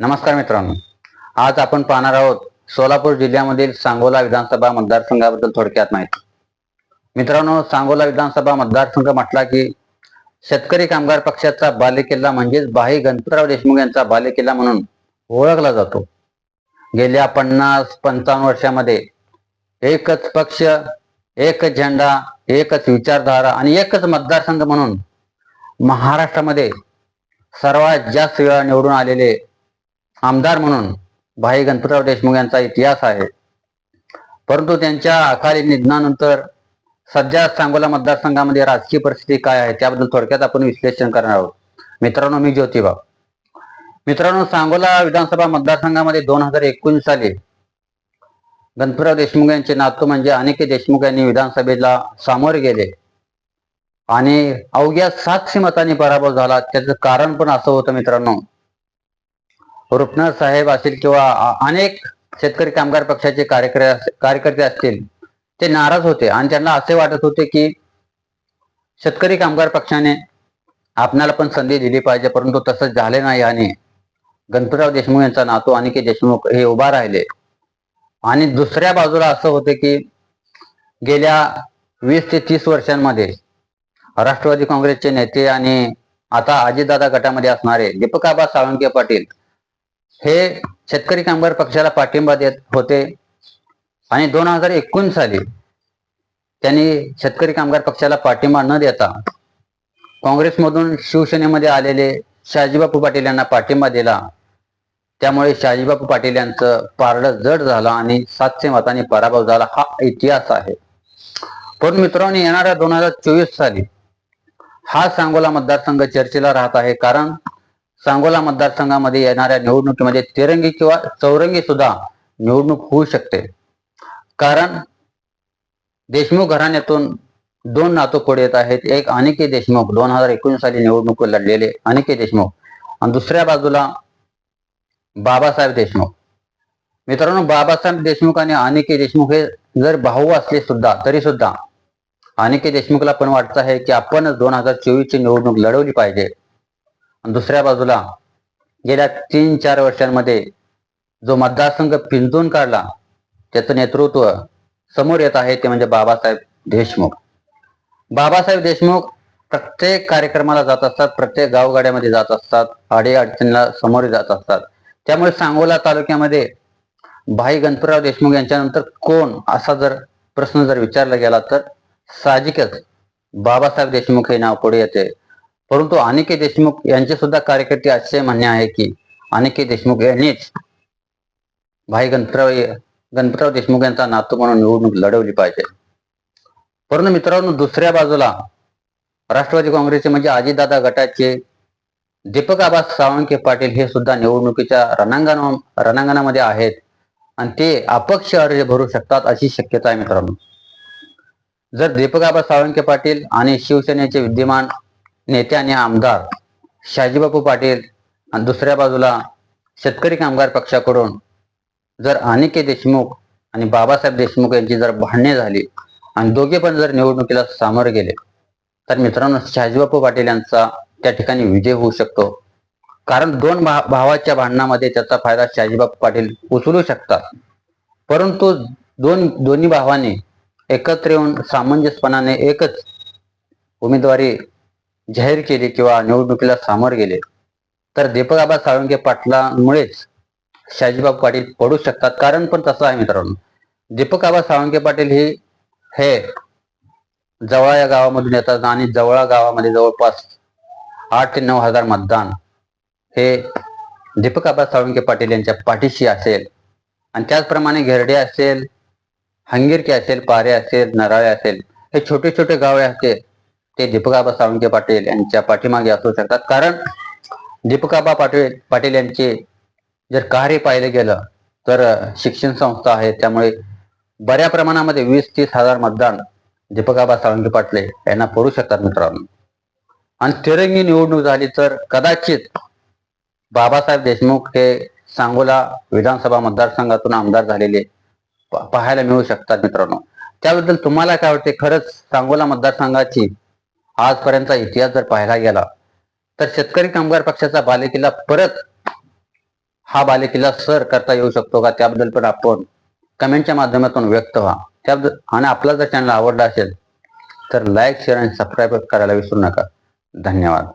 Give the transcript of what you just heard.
नमस्कार मित्रांनो. आज आपण पाहणार आहोत सोलापूर जिल्ह्यामधील सांगोला विधानसभा मतदारसंघाबद्दल थोडक्यात माहिती. मित्रांनो सांगोला विधानसभा मतदारसंघ म्हटला की शेतकरी कामगार पक्षाचा बालेकिल्ला म्हणजेच भाई गणपतराव देशमुख यांचा बालेकिल्ला म्हणून ओळखला जातो. गेल्या पन्नास पंचावन्न वर्षामध्ये एकच पक्ष एकच झेंडा एकच विचारधारा आणि एकच मतदारसंघ म्हणून महाराष्ट्रामध्ये सर्वात जास्त वेळा निवडून आलेले आमदार म्हणून भाई गणपतराव देशमुख यांचा इतिहास आहे. परंतु त्यांच्या अकाली निधनानंतर सध्या सांगोला मतदारसंघामध्ये राजकीय परिस्थिती काय आहे त्याबद्दल थोडक्यात आपण विश्लेषण करणार आहोत. मित्रांनो मी ज्योतिबा मित्रांनो सांगोला विधानसभा मतदारसंघामध्ये दोन हजार एकोणीस साली गणपतराव देशमुख यांचे नातू म्हणजे अनिकेत देशमुख यांनी विधानसभेला सामोरे गेले. आणि अवघ्या सातशे मतांनी पराभव झाला. त्याचं कारण पण असं होतं मित्रांनो रुपनर साहेब असतील किंवा अनेक शेतकरी कामगार पक्षाचे कार्यकर्ते कार्यकर्ते असतील ते नाराज होते. आणि त्यांना असे वाटत होते की शेतकरी कामगार पक्षाने आपणाला पण संधी दिली पाहिजे परंतु तसं झाले नाही आणि गणपतराव देशमुख यांचा नातू अनिकेत देशमुख हे उभा राहिले. आणि दुसऱ्या बाजूला असं होतं की गेल्या वीस ते तीस वर्षांमध्ये राष्ट्रवादी काँग्रेसचे नेते आणि आता अजितदादा गटामध्ये असणारे दीपकाबा साळुंके पाटील हे शेतकरी कामगार पक्षाला पाठिंबा देत होते. आणि दोन हजार एकोणीस साली त्यांनी शेतकरी कामगार पक्षाला पाठिंबा न देता काँग्रेसमधून शिवसेनेमध्ये आलेले शहाजीबापू पाटील यांना पाठिंबा दिला. त्यामुळे शहाजीबापू पाटील यांचं पारडं जड झालं आणि सातशे मतांनी पराभव झाला. हा इतिहास आहे. पण मित्रांनो येणाऱ्या दोन हजार चोवीस साली हा सांगोला मतदारसंघ चर्चेला राहत आहे. कारण सांगोला मतदारसंघामध्ये येणाऱ्या निवडणुकीमध्ये म्हणजे तिरंगी किंवा चौरंगी सुद्धा निवडणूक होऊ शकते. कारण देशमुख घराण्यातून दोन नातू पुढे येत आहेत. एक अनिकेत देशमुख दोन हजार एकोणीस साली निवडणूक लढलेले अनिकेत देशमुख. आणि दुसऱ्या बाजूला बाबासाहेब देशमुख. मित्रांनो बाबासाहेब देशमुख आणि अनिकेत देशमुख हे जर भाऊ असले सुद्धा तरी सुद्धा अनिकेत देशमुखला पण वाटत आहे की आपणच दोन हजार चोवीस ची निवडणूक लढवली पाहिजे. दुसऱ्या बाजूला गेल्या तीन चार वर्षांमध्ये जो मतदारसंघ पिंजून काढला त्याचं नेतृत्व समोर येत आहे ते म्हणजे बाबासाहेब देशमुख. बाबासाहेब देशमुख प्रत्येक कार्यक्रमाला जात असतात प्रत्येक गावगाड्यामध्ये जात असतात आडी अडचणीला समोर जात असतात. त्यामुळे सांगोला तालुक्यामध्ये भाई गणपतराव देशमुख यांच्यानंतर कोण असा जर प्रश्न जर विचारला गेला तर साहजिकच बाबासाहेब देशमुख हे नाव पुढे येते. परंतु अनिकेत देशमुख यांचे सुद्धा कार्यकर्ते असे म्हणणे आहे की अनिकेत देशमुख यांनीच भाई गणपतराव गणपतराव देशमुख यांचा नातू म्हणून निवडणूक लढवली पाहिजे. परंतु मित्रांनो दुसऱ्या बाजूला राष्ट्रवादी काँग्रेसचे म्हणजे अजितदादा गटाचे दीपक आबा सावंके पाटील हे सुद्धा निवडणुकीच्या रणांगण रणांगणामध्ये आहेत. आणि ते अपक्ष अर्ज भरू शकतात अशी शक्यता आहे मित्रांनो. जर दीपक आबा सावंके पाटील आणि शिवसेनेचे विद्यमान नेते आणि आमदार शहाजीबापू पाटील आणि दुसऱ्या बाजूला शेतकरी कामगार पक्षाकडून जर अनिके देशमुख आणि बाबासाहेब देशमुख यांची जर भांडणे झाली आणि दोघे पण जर निवडणुकीला सामोरे गेले तर मित्रांनो शहाजीबापू पाटील यांचा त्या ठिकाणी विजय होऊ शकतो. कारण दोन भा भावाच्या भांडणामध्ये त्याचा फायदा शहाजीबापू पाटील उचलू शकतात. परंतु दोन दोन्ही भावाने एकत्र येऊन सामंजस्यपणाने एकच उमेदवारी जाहीर केले किंवा निवडणुकीला सामोर गेले तर दीपक आबा साळुंके पाटलामुळेच शाजीबाब पाटील पडू शकतात. कारण पण तसं आहे मित्रांनो दीपक आबा साळुंके पाटील ही हे जवळा या गावामधून येतात आणि जवळा गावामध्ये जवळपास आठ ते नऊ हजार मतदान हे दीपक आबा साळुंके पाटील यांच्या पाठीशी असेल. आणि त्याचप्रमाणे घेरडे असेल हंगिरके असेल पारे असेल नराळे असेल हे छोटे छोटे गावे असेल ते दीपकाबा साळुंके पाटील यांच्या पाठीमागे असू शकतात. कारण दीपकाबा पाटील पाटील यांचे जर कार्य पाहिलं गेलं तर शिक्षण संस्था आहे. त्यामुळे बऱ्या प्रमाणामध्ये वीस तीस हजार मतदान दीपकाबा साळुंके पाटले यांना पडू शकतात मित्रांनो. आणि तिरंगी निवडणूक झाली तर कदाचित बाबासाहेब देशमुख हे सांगोला विधानसभा मतदारसंघातून आमदार झालेले पाहायला मिळू शकतात मित्रांनो. त्याबद्दल तुम्हाला काय वाटते? खरंच सांगोला मतदारसंघाची आजपर्यंतचा इतिहास जर पाहायला गेला तर शेतकरी कामगार पक्षाचा बालेकिल्ला परत हा बालेकिल्ला सर करता येऊ शकतो का? त्याबद्दल पण आपण कमेंटच्या माध्यमातून व्यक्त व्हा. त्याबद्दल आणि आपला जर चॅनल आवडला असेल तर लाईक शेअर आणि सबस्क्राईब करायला विसरू नका. धन्यवाद.